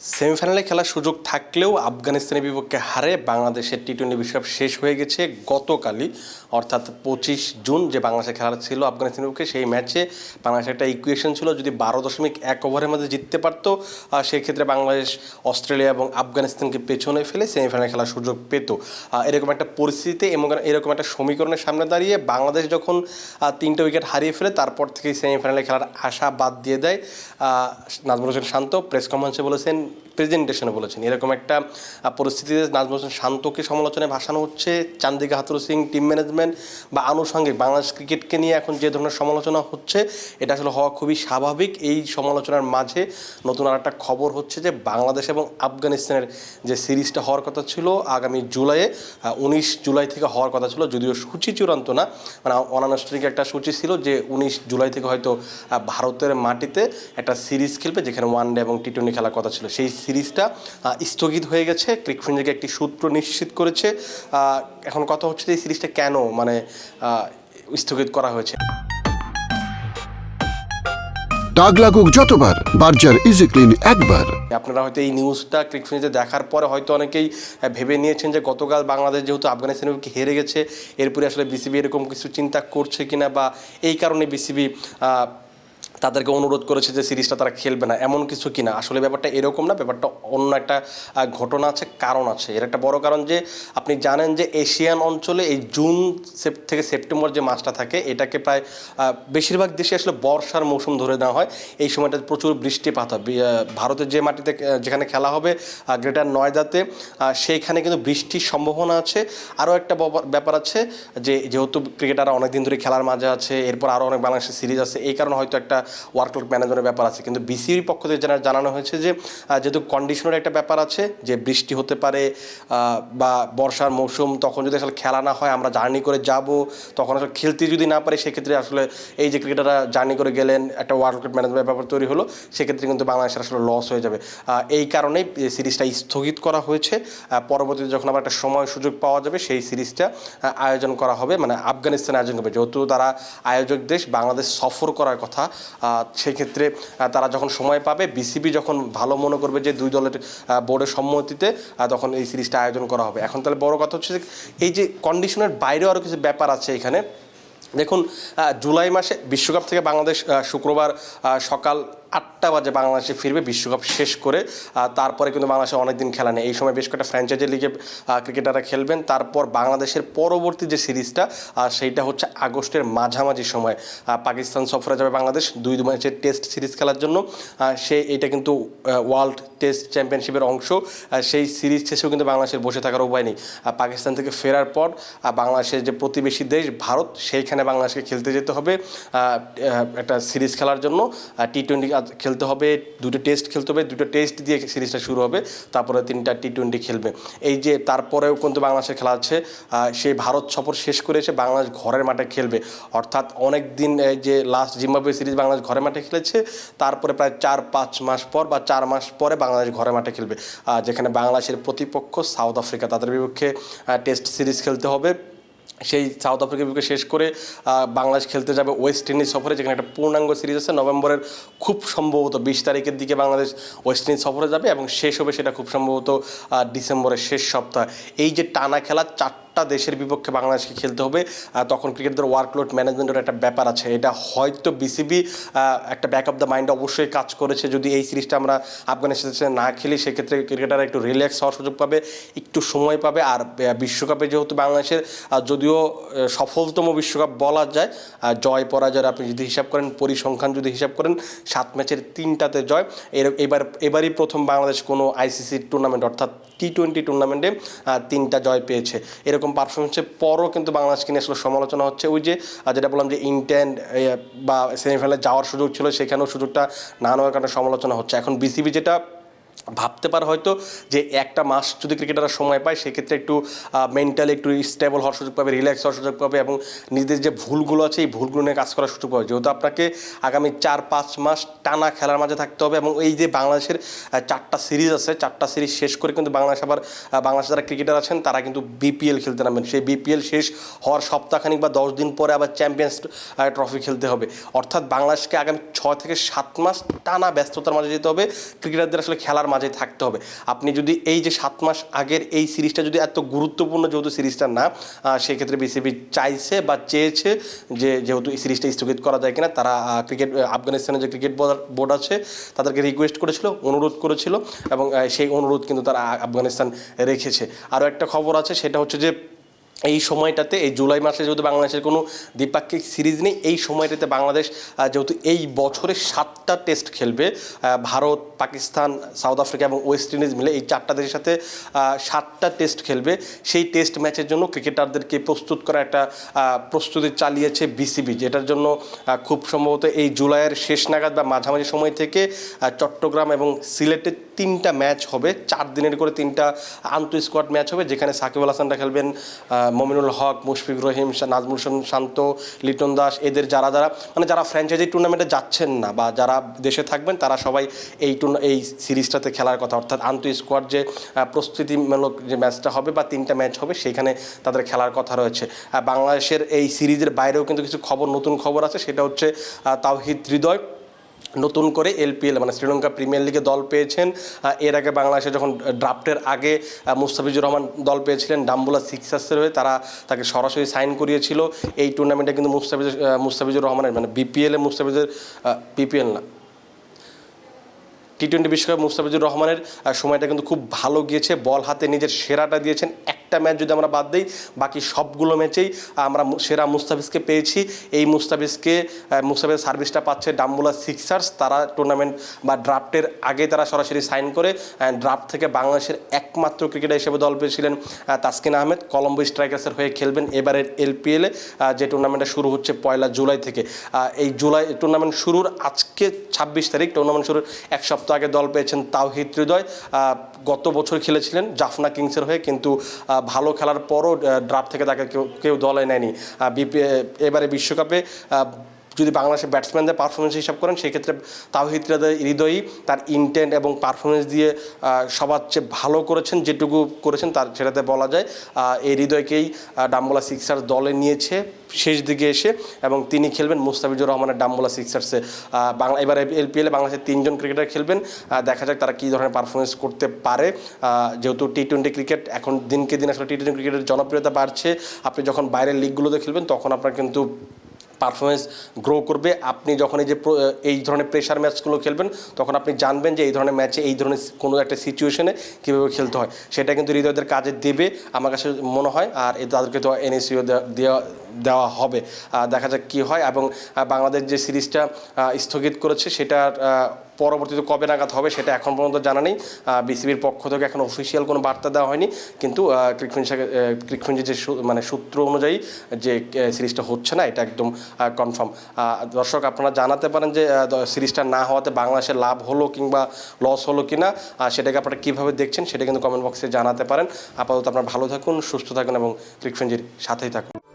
সেমিফাইনালে খেলার সুযোগ থাকলেও আফগানিস্তানের বিপক্ষে হারে বাংলাদেশের টি টোয়েন্টি বিশ্বকাপ শেষ হয়ে গেছে গতকালই অর্থাৎ পঁচিশ জুন যে বাংলাদেশের খেলা ছিল আফগানিস্তানের বিপক্ষে সেই ম্যাচে বাংলাদেশের একটা ইকুয়েশন ছিল যদি বারো দশমিক এক ওভারের মধ্যে জিততে পারতো আহ, সেই ক্ষেত্রে বাংলাদেশ অস্ট্রেলিয়া এবং আফগানিস্তানকে পেছনে ফেলে সেমিফাইনালে খেলার সুযোগ পেত। এরকম একটা পরিস্থিতিতে এবং এরকম একটা সমীকরণের সামনে দাঁড়িয়ে বাংলাদেশ যখন তিনটে উইকেট হারিয়ে ফেলে তারপর থেকেই সেমিফাইনালে খেলার আশা বাদ দিয়ে দেয় নাজমুল হোসেন শান্ত প্রেস কনফারেন্সে বলেছেন প্রেজেন্টেশনে বলেছেন। এরকম একটা পরিস্থিতিতে নাজমুল হোসেন শান্তকে সমালোচনায় ভাসানো হচ্ছে, Chandika Hathurusingha team management বা আনুষঙ্গিক বাংলাদেশ ক্রিকেটকে নিয়ে এখন যে ধরনের সমালোচনা হচ্ছে, এটা আসলে হওয়া খুবই স্বাভাবিক। এই সমালোচনার মাঝে নতুন আর একটা খবর হচ্ছে যে বাংলাদেশ এবং আফগানিস্তানের যে সিরিজটা হওয়ার কথা ছিল আগামী জুলাইয়ে উনিশ জুলাই থেকে হওয়ার কথা ছিল, যদিও সূচি চূড়ান্ত না মানে অনানুষ্ঠানিক একটা সূচি ছিল যে উনিশ জুলাই থেকে হয়তো ভারতের মাটিতে একটা সিরিজ খেলবে, যেখানে ওয়ান ডে এবং টি টোয়েন্টি খেলার কথা ছিল। সেই সিরিজটা স্থগিত হয়ে গেছে। ক্রিকফিঞ্জকে একটি সূত্র নিশ্চিত করেছে। এখন কথা হচ্ছে যে এই সিরিজটা কেন মানে স্থগিত করা হয়েছে। দাগ লাগুক যতবার বার্জার ইজি ক্লিন একবার। আপনারা হয়তো এই নিউজটা ক্রিকফিনিতে দেখার পরে হয়তো অনেকেই ভেবে নিয়েছেন যে গতকাল বাংলাদেশ যেহেতু আফগানিস্তানের বিপক্ষে হেরে গেছে এরপরে আসলে বিসিবি এরকম কিছু চিন্তা করছে কিনা বা এই কারণে বিসিবি তাদেরকে অনুরোধ করেছে যে সিরিজটা তারা খেলবে না। এমন কিছু কিনা? আসলে ব্যাপারটা এরকম না, ব্যাপারটা অন্য একটা ঘটনা আছে, কারণ আছে। এর একটা বড় কারণ যে আপনি জানেন যে এশিয়ান অঞ্চলে এই জুন থেকে সেপ্টেম্বর যে মাসটা থাকে, এটাকে প্রায় বেশিরভাগ দেশে আসলে বর্ষার মৌসুম ধরে নেওয়া হয়। এই সময়টা প্রচুর বৃষ্টিপাত হয়। ভারতের যে মাটিতে যেখানে খেলা হবে গ্রেটার নয়দাতে সেইখানে কিন্তু বৃষ্টির সম্ভাবনা আছে। আরও একটা ব্যাপার আছে যে, যেহেতু ক্রিকেটাররা অনেকদিন ধরে খেলার মাঝে আছে, এরপর আরও অনেক বাংলাদেশের সিরিজ আছে, এই কারণে হয়তো একটা ওয়ার্কলোড ম্যানেজমেন্টের ব্যাপার আছে। কিন্তু বিসিবির পক্ষ থেকে জানা, জানানো হয়েছে যে যেহেতু কন্ডিশনের একটা ব্যাপার আছে, যে বৃষ্টি হতে পারে বা বর্ষার মৌসুম, তখন যদি আসলে খেলা না হয়, আমরা জার্নি করে যাব, তখন আসলে খেলতে যদি না পারি, সেক্ষেত্রে আসলে এই যে ক্রিকেটাররা জার্নি করে গেলেন, একটা ওয়ার্কলোড ম্যানেজমেন্ট ব্যাপার তৈরি হলো, সেক্ষেত্রে কিন্তু বাংলাদেশের আসলে লস হয়ে যাবে। এই কারণেই সিরিজটা স্থগিত করা হয়েছে। পরবর্তীতে যখন আবার একটা সময় সুযোগ পাওয়া যাবে, সেই সিরিজটা আয়োজন করা হবে মানে আফগানিস্তান আয়োজন করবে। যেহেতু তারা আয়োজক দেশ, বাংলাদেশ সফর করার কথা সেই তারা যখন সময় পাবে বিসিবি যখন ভালো মনে করবে যে দুই দলের বোর্ডের সম্মতিতে তখন এই সিরিজটা আয়োজন করা হবে। এখন তাহলে বড় কথা হচ্ছে এই যে কন্ডিশনের বাইরেও আরও কিছু ব্যাপার আছে এখানে। দেখুন জুলাই মাসে বিশ্বকাপ থেকে বাংলাদেশ শুক্রবার সকাল আটটা বাজে বাংলাদেশে ফিরবে, বিশ্বকাপ শেষ করে তারপরে কিন্তু বাংলাদেশে অনেকদিন খেলা নেই। এই সময় বেশ কয়েকটা ফ্র্যাঞ্চাইজি লিগে ক্রিকেটাররা খেলবেন। তারপর বাংলাদেশের পরবর্তী যে সিরিজটা সেইটা হচ্ছে আগস্টের মাঝামাঝি সময়। পাকিস্তান সফরে যাবে বাংলাদেশ। দুই দু ম্যাচের টেস্ট সিরিজ খেলার জন্য সে, এটা কিন্তু ওয়ার্ল্ড টেস্ট চ্যাম্পিয়নশিপের অংশ। সেই সিরিজ শেষেও কিন্তু বাংলাদেশের বসে থাকার উপায় নেই। পাকিস্তান থেকে ফেরার পর বাংলাদেশের যে প্রতিবেশী দেশ, ভারত, সেইখানে বাংলাদেশকে খেলতে যেতে হবে একটা সিরিজ খেলার জন্য। টি টোয়েন্টি খেলতে হবে, দুটো টেস্ট খেলতে হবে, দুটো টেস্ট দিয়ে সিরিজটা শুরু হবে, তারপরে তিনটা টি টোয়েন্টি খেলবে। এই যে তারপরেও কিন্তু বাংলাদেশের খেলা আছে সেই ভারত সফর শেষ করে এসে বাংলাদেশ ঘরের মাঠে খেলবে। অর্থাৎ অনেক দিন, এই যে লাস্ট জিম্বাবুয়ে সিরিজ বাংলাদেশ ঘরের মাঠে খেলেছে, তারপরে প্রায় চার, পাঁচ মাস পর বা চার মাস পরে বাংলাদেশ ঘরের মাঠে খেলবে। যেখানে বাংলাদেশের প্রতিপক্ষ সাউথ আফ্রিকা তাদের বিপক্ষে টেস্ট সিরিজ খেলতে হবে। সেই সাউথ আফ্রিকার বিপক্ষে শেষ করে বাংলাদেশ খেলতে যাবে ওয়েস্ট ইন্ডিজ সফরে যেখানে একটা পূর্ণাঙ্গ সিরিজ আছে। নভেম্বরের খুব সম্ভবত বিশ তারিখের দিকে বাংলাদেশ ওয়েস্ট ইন্ডিজ সফরে যাবে এবং শেষ হবে সেটা খুব সম্ভবত ডিসেম্বরের শেষ সপ্তাহ। এই যে টানা খেলা চারটা দেশের বিপক্ষে বাংলাদেশকে খেলতে হবে। তখন ক্রিকেটদের ওয়ার্কলোড ম্যানেজমেন্টের একটা ব্যাপার আছে। এটা হয়তো বিসিবি একটা ব্যাক অফ দ্য মাইন্ড অবশ্যই কাজ করেছে। যদি এই সিরিজটা আমরা আফগানিস্তানের সাথে না খেলি সেক্ষেত্রে ক্রিকেটাররা একটু রিল্যাক্স হওয়ার সুযোগ পাবে একটু সময় পাবে। আর বিশ্বকাপে যেহেতু বাংলাদেশের আহ, যদিও সফলতম বিশ্বকাপ বলা যায় জয় পরাজয়ের আপনি যদি হিসাব করেন, পরিসংখ্যান যদি হিসাব করেন, সাত ম্যাচের তিনটাতে জয়। এর, এবার, এবারই প্রথম বাংলাদেশ কোনো আইসিসি টুর্নামেন্ট অর্থাৎ টি টোয়েন্টি টুর্নামেন্টে তিনটা জয় পেয়েছে। এরকম পারফরমেন্সের পরও কিন্তু বাংলাদেশকে নিয়ে আসলে সমালোচনা হচ্ছে। ওই যে যেটা বললাম যে ইন্টেন্ড বা সেমিফাইনালে যাওয়ার সুযোগ ছিল, সেখানেও সুযোগটা না নেওয়ার কারণে সমালোচনা হচ্ছে। এখন বিসিবি যেটা ভাবতে পারে হয়তো যে একটা মাস যদি ক্রিকেটাররা সময় পায়, সেক্ষেত্রে একটু মেন্টালি একটু স্টেবল হওয়ার সুযোগ পাবে রিল্যাক্স হওয়ার সুযোগ পাবে এবং নিজেদের যে ভুলগুলো আছে, এই ভুলগুলো নিয়ে কাজ করার সুযোগ পাবে। যেহেতু আপনাকে আগামী চার পাঁচ মাস টানা খেলার মাঝে থাকতে হবে এবং এই যে বাংলাদেশের চারটা সিরিজ আছে, চারটা সিরিজ শেষ করে কিন্তু বাংলাদেশ আবার বাংলাদেশে যারা ক্রিকেটার আছেন, তারা কিন্তু বিপিএল খেলতে নামবেন। সেই বিপিএল শেষ হওয়ার সপ্তাহখানিক বা দশ দিন পরে আবার চ্যাম্পিয়ন্স ট্রফি খেলতে হবে। অর্থাৎ বাংলাদেশকে আগামী ছয় থেকে সাত মাস টানা ব্যস্ততার মাঝে যেতে হবে। ক্রিকেটারদের আসলে খেলার মাঝে থাকতে হবে। আপনি যদি এই যে সাত মাস আগের এই সিরিজটা যদি এত গুরুত্বপূর্ণ যেহেতু সিরিজটা না সেক্ষেত্রে বিসিবি চাইছে বা চেয়েছে যে যেহেতু এই সিরিজটা স্থগিত করা যায় কিনা, তারা ক্রিকেট আফগানিস্তানের যে ক্রিকেট বোর্ড আছে, তাদেরকে রিকোয়েস্ট করেছিল, অনুরোধ করেছিল এবং সেই অনুরোধ কিন্তু তারা আফগানিস্তান রেখেছে। আরও একটা খবর আছে, সেটা হচ্ছে যে এই সময়টাতে, এই জুলাই মাসে যেহেতু বাংলাদেশের কোনো দ্বিপাক্ষিক সিরিজ নেই, এই সময়টাতে বাংলাদেশ যেহেতু এই বছরে সাতটা টেস্ট খেলবে ভারত, পাকিস্তান, সাউথ আফ্রিকা এবং ওয়েস্ট ইন্ডিজ মিলে এই চারটা দেশের সাথে সাতটা টেস্ট খেলবে। সেই টেস্ট ম্যাচের জন্য ক্রিকেটারদেরকে প্রস্তুত করা একটা প্রস্তুতি চালিয়েছে বিসিবি, যেটার জন্য খুব সম্ভবত এই জুলাইয়ের শেষ নাগাদ বা মাঝামাঝি সময় থেকে চট্টগ্রাম এবং সিলেটে তিনটা ম্যাচ হবে, চার দিনের করে তিনটা আন্তঃ স্কোয়াড ম্যাচ হবে, যেখানে সাকিব আল হাসানরা খেলবেন মমিনুল হক, মুশফিক রহিম নাজমুল হোসেন শান্ত, লিটন দাস, এদের যারা যারা মানে যারা ফ্র্যাঞ্চাইজি টুর্নামেন্টে যাচ্ছেন না বা যারা দেশে থাকবেন, তারা সবাই এই এই সিরিজটাতে খেলার কথা। অর্থাৎ আন্তঃ স্কোয়াড যে প্রস্তুতিমূলক যে ম্যাচটা হবে বা তিনটা ম্যাচ হবে সেইখানে তাদের খেলার কথা রয়েছে। বাংলাদেশের এই সিরিজের বাইরেও কিন্তু কিছু খবর, নতুন খবর আছে, সেটা হচ্ছে তাওহিদ হৃদয়। নতুন করে এলপিএল মানে শ্রীলঙ্কা প্রিমিয়ার লিগে দল পেয়েছেন। এর আগে বাংলাদেশে যখন ড্রাফটের আগে মুস্তাফিজুর রহমান দল পেয়েছিলেন ডাম্বুলা সিক্সার্সের হয়ে তারা তাকে সরাসরি সাইন করিয়েছিল। এই টুর্নামেন্টে কিন্তু মুস্তাফিজুর আহ, মুস্তাফিজুর রহমানের মানে বিপিএলে মুস্তাফিজের বিপিএল না। টি টোয়েন্টি বিশ্বকাপ মুস্তাফিজুর রহমানের সময়টা কিন্তু খুব ভালো গিয়েছে। বল হাতে নিজের সেরাটা দিয়েছেন একটা ম্যাচ যদি আমরা বাদ দিই বাকি সবগুলো ম্যাচেই আমরা সেরা মুস্তাফিজকে পেয়েছি। এই মুস্তাফিজকে আহ, মুস্তাফিজের সার্ভিসটা পাচ্ছে ডাম্বুলা সিক্সার্স। তারা টুর্নামেন্ট বা ড্রাফটের আগে তারা সরাসরি সাইন করে ড্রাফট থেকে বাংলাদেশের একমাত্র ক্রিকেটার হিসেবে দল পেয়েছিলেন তাসকিন আহমেদ। কলম্বো স্ট্রাইকার্সের হয়ে খেলবেন এবারের এলপিএলে যে টুর্নামেন্টটা শুরু হচ্ছে পয়লা জুলাই থেকে। এই জুলাই টুর্নামেন্ট শুরুর আজকে ছাব্বিশ তারিখ টুর্নামেন্ট শুরুর এক সপ্তাহ আগে দল পেয়েছেন তাওহিদ হৃদয়। গত বছর খেলেছিলেন জাফনা কিংসের হয়ে কিন্তু ভালো খেলার পরও ড্রাফট থেকে তাকে কেউ কেউ দলে নেয়নি। বিপি এবারে বিশ্বকাপে যদি বাংলাদেশের ব্যাটসম্যানদের পারফরমেন্স হিসাব করেন, সেক্ষেত্রে তাওহিদ হৃদয়- তার ইন্টেন্ট এবং পারফরমেন্স দিয়ে সবার চেয়ে ভালো করেছেন, যেটুকু করেছেন তার সেটাতে বলা যায়। এই হৃদয়কেই ডাম্বোলা সিক্সার্স দলে নিয়েছে, শেষ দিকে এসে, এবং তিনি খেলবেন মুস্তাফিজুর রহমানের ডাম্বোলা সিক্সার্সে। বাংলা, এবারে এলপিএলে বাংলাদেশের তিনজন ক্রিকেটার খেলবেন দেখা যাক তারা কী ধরনের পারফরমেন্স করতে পারে। যেহেতু টি টোয়েন্টি ক্রিকেট এখন দিনকে দিন আসলে টি টোয়েন্টি ক্রিকেটের জনপ্রিয়তা বাড়ছে। আপনি যখন বাইরের লিগগুলোতে খেলবেন, তখন আপনার কিন্তু পারফরমেন্স গ্রো করবে, আপনি যখন এই যে এই ধরনের প্রেশার ম্যাচগুলো খেলবেন, তখন আপনি জানবেন যে এই ধরনের ম্যাচে এই ধরনের কোনো একটা সিচুয়েশনে কীভাবে খেলতে হয়। সেটা কিন্তু হৃদয়দের কাজে দেবে, আমার কাছে মনে হয়, আর তাদেরকে তো এনএসিও দেওয়া দেওয়া হবে। দেখা যাক কী হয় এবং বাংলাদেশ যে সিরিজটা স্থগিত করেছে, সেটার পরবর্তীতে কবে নাগাদ হবে সেটা এখন পর্যন্ত জানা নেই। বিসিবির পক্ষ থেকে এখন অফিসিয়াল কোনো বার্তা দেওয়া হয়নি। কিন্তু ক্রিকফিনজি যে মানে সূত্র অনুযায়ী যে সিরিজটা হচ্ছে না এটা একদম কনফার্ম দর্শক আপনারা জানাতে পারেন যে সিরিজটা না হওয়াতে বাংলাদেশের লাভ হলো কিংবা লস হলো কিনা আহ, সেটাকে আপনারা কীভাবে দেখছেন সেটা কিন্তু কমেন্ট বক্সে জানাতে পারেন। আপাতত আপনারা ভালো থাকুন সুস্থ থাকুন এবং ক্রিকফিনজির সাথেই থাকুন।